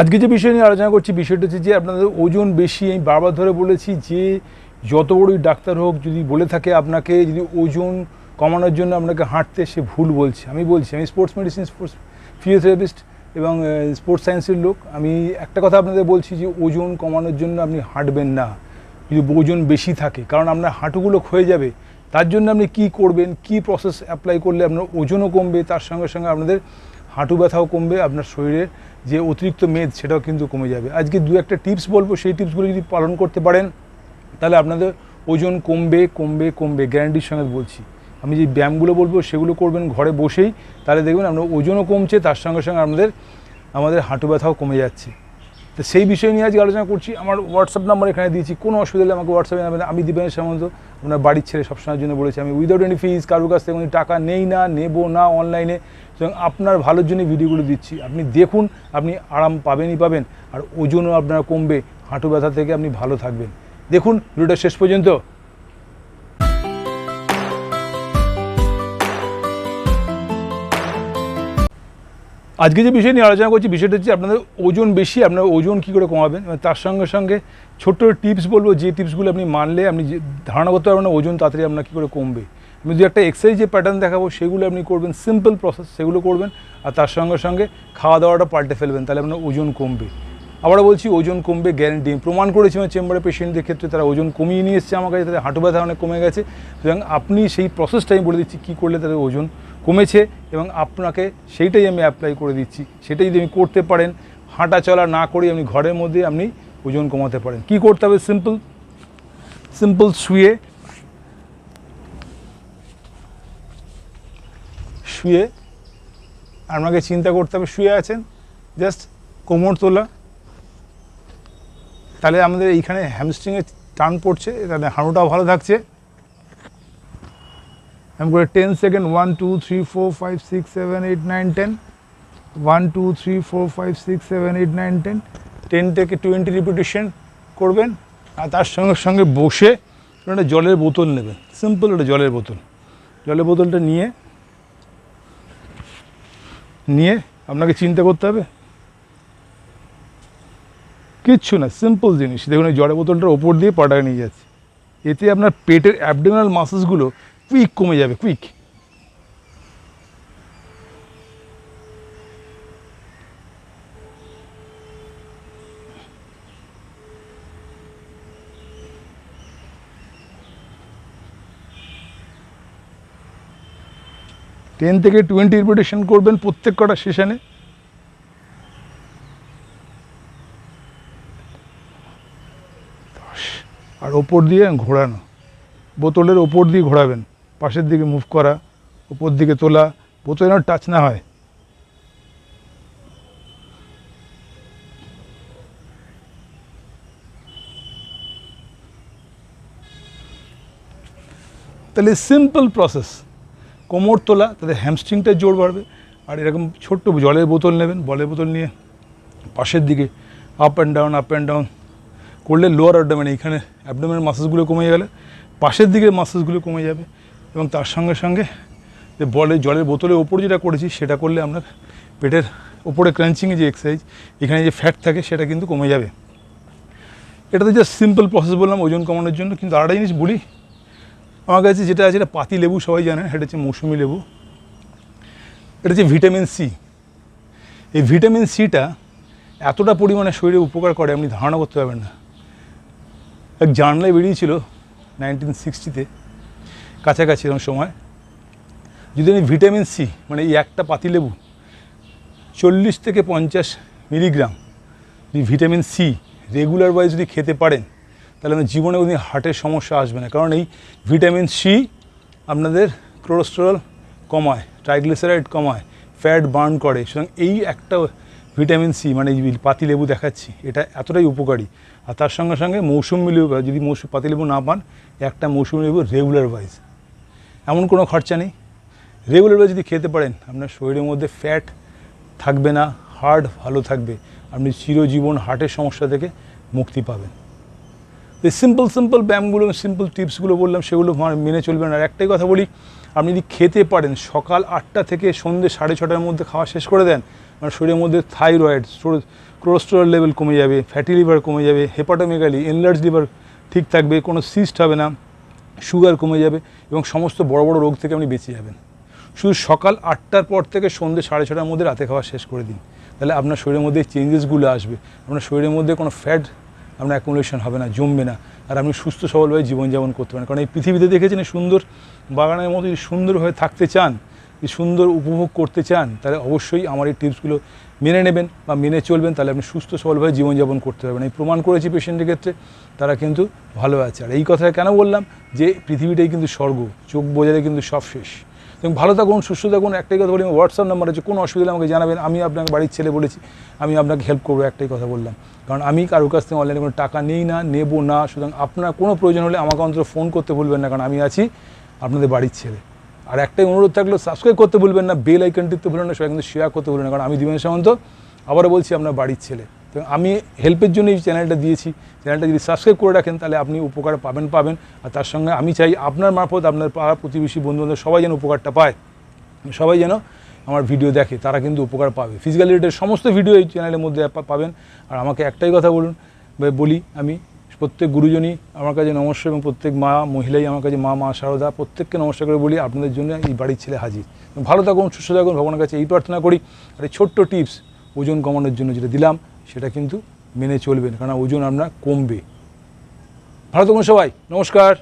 আজকে যে বিষয় নিয়ে আলোচনা করছি, বিষয়টা হচ্ছে যে আপনাদের ওজন বেশি, আমি বারবার ধরে বলেছি যে যত বড়ই ডাক্তার হোক, যদি বলে থাকে আপনাকে যদি ওজন কমানোর জন্য আপনাকে হাঁটতে সে ভুল বলছে। আমি বলছি, আমি স্পোর্টস মেডিসিন স্পোর্টস ফিজিওথেরাপিস্ট এবং স্পোর্টস সায়েন্সের লোক। আমি একটা কথা আপনাদের বলছি যে ওজন কমানোর জন্য আপনি হাঁটবেন না। যদি ওজন বেশি থাকে, কারণ আপনার হাঁটুগুলো ক্ষয়ে যাবে, তার জন্য আপনি কি করবেন, কি প্রসেস অ্যাপ্লাই করলে আপনার ওজনও কমবে, তার সঙ্গে সঙ্গে আপনাদের হাঁটু ব্যথাও কমবে, আপনার শরীরের যে অতিরিক্ত মেদ, সেটাও কিন্তু কমে যাবে। আজকে দু একটা টিপস বলব, সেই টিপসগুলো যদি পালন করতে পারেন, তাহলে আপনাদের ওজন কমবে কমবে কমবে গ্যারান্টির সঙ্গে বলছি। আমি যে ব্যায়ামগুলো বলব, সেগুলো করবেন ঘরে বসেই, তাহলে দেখবেন আপনার ওজনও কমছে, তার সঙ্গে সঙ্গে আমাদের আমাদের হাঁটু ব্যথাও কমে যাচ্ছে। তো সেই বিষয় নিয়ে আজকে আলোচনা করছি। আমার হোয়াটসঅ্যাপ নাম্বার এখানে দিয়েছি। কোনো অসুবিধা হলে আমাকে হোয়াটসঅ্যাপে জানাবেন। আমি দিবেন সামন্ত, ওনার বাড়ির ছেলে সবসময়ের জন্য বলেছি। আমি উইদাউট এনি ফিজ কারোর কাছ থেকে টাকা নেই না, নেব না অনলাইনে সুতরাং আপনার ভালোর জন্য ভিডিওগুলো দিচ্ছি। আপনি দেখুন, আপনি আরাম পাবেনই পাবেন। আর ওজনও আপনার কমবে। হাঁটু ব্যথা থেকে আপনি ভালো থাকবেন। দেখুন, ভিডিওটা শেষ পর্যন্ত। আজকে যে বিষয় নিয়ে আলোচনা করছি, বিষয়টা হচ্ছে আপনাদের ওজন বেশি, আপনার ওজন কী করে কমাবেন? এবং তার সঙ্গে সঙ্গে ছোট্ট টিপস বলব, যে টিপসগুলো আপনি মানলে আপনি যে ধারণা করতে পারবেন ওজন তাড়াতাড়ি আপনার কী করে কমবে। আমি দু একটা এক্সারসাইজ যে প্যাটার্ন দেখাবো, সেগুলো আপনি করবেন সিম্পল প্রসেস সেগুলো করবেন, আর তার সঙ্গে সঙ্গে খাওয়া দাওয়াটা পাল্টে ফেলবেন, তাহলে আপনার ওজন কমবে। আবার বলছি, ওজন কমবে গ্যারেন্টি প্রমাণ করেছি আমার চেম্বারে পেশেন্টদের ক্ষেত্রে, তারা ওজন কমিয়ে নিয়ে এসছে আমার কাছে, তাদের হাঁটু ব্যথা অনেক কমে গেছে। সুতরাং আপনি সেই প্রসেসটা আমি বলে দিচ্ছি, কী করলে তাদের ওজন কমেছে এবং আপনাকে সেইটাই আমি অ্যাপ্লাই করে দিচ্ছি। সেটাই যদি আপনি করতে পারেন, হাঁটা চলা না করে আপনি ঘরের মধ্যে আপনি ওজন কমাতে পারেন। কি করতে হবে? সিম্পল সিম্পল শুয়ে শুয়ে আপনাকে চিন্তা করতে হবে, শুয়ে আছেন? জাস্ট কোমর তোলা। তাহলে আমাদের এইখানে হ্যামস্ট্রিংয়ে টান পড়ছে, তাহলে হাঁটুটাও ভালো থাকছে। আমি করে ten second one two three four five six seven eight nine ten one two three four five six seven eight nine ten ten থেকে টোয়েন্টি রিপিটেশন করবেন আর তার সঙ্গে সঙ্গে বসে একটা জলের বোতল নেবেন। সিম্পল একটা জলের বোতল। জলের বোতলটা নিয়ে নিয়ে আপনাকে চিন্তা করতে হবে। কিচ্ছু না সিম্পল জিনিস। দেখুন, এই জলের বোতলটার ওপর দিয়ে পাটাকে নিয়ে যাচ্ছে। এতে আপনার পেটের অ্যাবডোমিনাল মাসেলসগুলো কুইক কমে যাবে কুইক টেন থেকে টোয়েন্টি রিপিটেশন করবেন প্রত্যেক কটা সেশনে আর ওপর দিয়ে ঘোরানো। বোতলের ওপর দিয়ে ঘোরাবেন। পাশের দিকে মুভ করা ওপর দিকে তোলা বোতল যেন টাচ না হয়। তাহলে সিম্পল প্রসেস কোমর তোলা, তাতে হ্যামস্ট্রিংটা জোর বাড়বে। আর এরকম ছোট্ট জলের বোতল নেবেন, বলের বোতল নিয়ে পাশের দিকে up and down up and down করলে লোয়ার অ্যাবডোমেন এইখানে অ্যাবডোমেনের মাসেসগুলো কমে গেলে, পাশের দিকের মাসেসগুলো কমে যাবে। এবং তার সঙ্গে সঙ্গে যে বলে জলের বোতলের ওপর যেটা করেছি, সেটা করলে আপনার পেটের ওপরে ক্রাঞ্চিংয়ে যে এক্সারসাইজ এখানে যে ফ্যাট থাকে, সেটা কিন্তু কমে যাবে। এটা তো জাস্ট সিম্পল প্রসেস বললাম, ওজন কমানোর জন্য। কিন্তু আরেকটা জিনিস বলি, আমার কাছে যেটা আছে, এটা পাতি লেবু সবাই জানেন সেটা হচ্ছে মৌসুমি লেবু। এটা হচ্ছে ভিটামিন সি এই ভিটামিন সিটা এতটা পরিমাণে শরীরে উপকার করে, আপনি ধারণা করতে পারবেন না। এক জার্নালে বেরিয়েছিল নাইনটিন সিক্সটিতে কাছাকাছি এরকম সময়। যদি আমি ভিটামিন সি মানে এই একটা পাতিলেবু চল্লিশ থেকে পঞ্চাশ মিলিগ্রাম যদি ভিটামিন সি রেগুলার ওয়াইজ যদি খেতে পারেন, তাহলে আপনার জীবনে কোনো হার্টের সমস্যা আসবে না। কারণ এই ভিটামিন সি আপনাদের কোলেস্টেরল কমায় ট্রাইগ্লিসারাইড কমায় ফ্যাট বার্ন করে। সুতরাং এই একটা ভিটামিন সি মানে এই পাতিলেবু দেখাচ্ছি, এটা এতটাই উপকারী। আর তার সঙ্গে সঙ্গে মৌসুমি লেবু যদি মৌসুম পাতিলেবু না পান, একটা মৌসুমি লেবু রেগুলার ওয়াইজ এমন কোনো খরচা নেই। রেগুলার ওয়াইজ যদি খেতে পারেন, আপনার শরীরের মধ্যে ফ্যাট থাকবে না হার্ট ভালো থাকবে, আপনি চিরজীবন হার্টের সমস্যা থেকে মুক্তি পাবেন। এই সিম্পল সিম্পল ব্যায়ামগুলো সিম্পল টিপসগুলো বললাম, সেগুলো মেনে চলবেন। আর একটাই কথা বলি, আপনি যদি খেতে পারেন, সকাল আটটা থেকে সন্ধ্যে সাড়ে ছটার মধ্যে খাওয়া শেষ করে দেন মানে শরীরের মধ্যে থাইরয়েড কোলেস্টেরল লেভেল কমে যাবে ফ্যাটি লিভার কমে যাবে হেপাটোমেগালি এনলার্জ লিভার ঠিক থাকবে, কোনো সিস্ট হবে না। সুগার কমে যাবে এবং সমস্ত বড় বড় রোগ থেকে আপনি বেঁচে যাবেন। শুধু সকাল আটটার পর থেকে সন্ধ্যে সাড়ে ছটার মধ্যে রাতে খাওয়া শেষ করে দিন। তাহলে আপনার শরীরের মধ্যে এই চেঞ্জেসগুলো আসবে। আপনার শরীরের মধ্যে কোনো ফ্যাট আপনার অ্যাকুমুলেশন হবে না, জমবে না। আর আপনি সুস্থ সবলভাবে জীবনযাপন করতে পারেন। কারণ এই পৃথিবীতে দেখেছেন সুন্দর বাগানের মতো যদি সুন্দরভাবে থাকতে চান সুন্দর উপভোগ করতে চান, তাহলে অবশ্যই আমার এই টিপসগুলো মেনে নেবেন বা মেনে চলবেন। তাহলে আপনি সুস্থ, সবলভাবে জীবনযাপন করতে পারবেন। এই প্রমাণ করেছি পেশেন্টের ক্ষেত্রে, তারা কিন্তু ভালো আছে। আর এই কথাটা কেন বললাম যে, পৃথিবীটাই কিন্তু স্বর্গ, চোখ বোঝালে কিন্তু সব শেষ। এবং ভালো থাকুন, সুস্থ থাকুন, একটাই কথা বলি হোয়াটসঅ্যাপ নাম্বার আছে, কোনো অসুবিধা আমাকে জানাবেন। আমি আপনাকে বাড়ির ছেলে বলেছি, আমি আপনাকে হেল্প করব, একটাই কথা বললাম। কারণ আমি কারোর কাছ থেকে অনলাইনে কোনো টাকা নেই না, নেব না। সুতরাং আপনার কোনো প্রয়োজন হলে আমাকে অন্তত ফোন করতে ভুলবেন না, কারণ আমি আছি আপনাদের বাড়ির ছেলে। আর একটাই অনুরোধ থাকল সাবস্ক্রাইব করতে ভুলবেন না বেল আইকন টিপতে ভুলবেন না, সবাই কিন্তু শেয়ার করতে ভুলবেন না, কারণ আমি দিবেন সামন্ত, আবারও বলছি আপনার বাড়ির ছেলে। তো আমি হেল্পের জন্য এই চ্যানেলটা দিয়েছি চ্যানেলটা যদি সাবস্ক্রাইব করে রাখেন, তাহলে আপনি উপকার পাবেন পাবেন। আর তার সঙ্গে আমি চাই আপনার মারফত, আপনার পাড়া প্রতিবেশী বন্ধুবান্ধব সবাই যেন উপকারটা পায়। সবাই যেন আমার ভিডিও দেখে, তারা কিন্তু উপকার পাবে। ফিজিক্যাল রিলেটেড সমস্ত ভিডিও এই চ্যানেলের মধ্যে পাবেন। আর আমাকে একটাই কথা বলুন বলি আমি প্রত্যেক গুরুজনই আমার কাছে নমস্কার এবং প্রত্যেক মা মহিলাই আমার কাছে মা মা শারদা প্রত্যেককে নমস্কার করে বলি আপনাদের জন্য এই বাড়ির ছেলে হাজির। ভালো থাকুন, সুস্থ থাকুন, ভগবানের কাছে এই প্রার্থনা করি। আর এই ছোট্ট টিপস, ওজন কমানোর জন্য যেটা দিলাম, সেটা কিন্তু মেনে চলবেন কারণ ওজন আপনার কমবে। ভালো থাকুন সবাই, নমস্কার।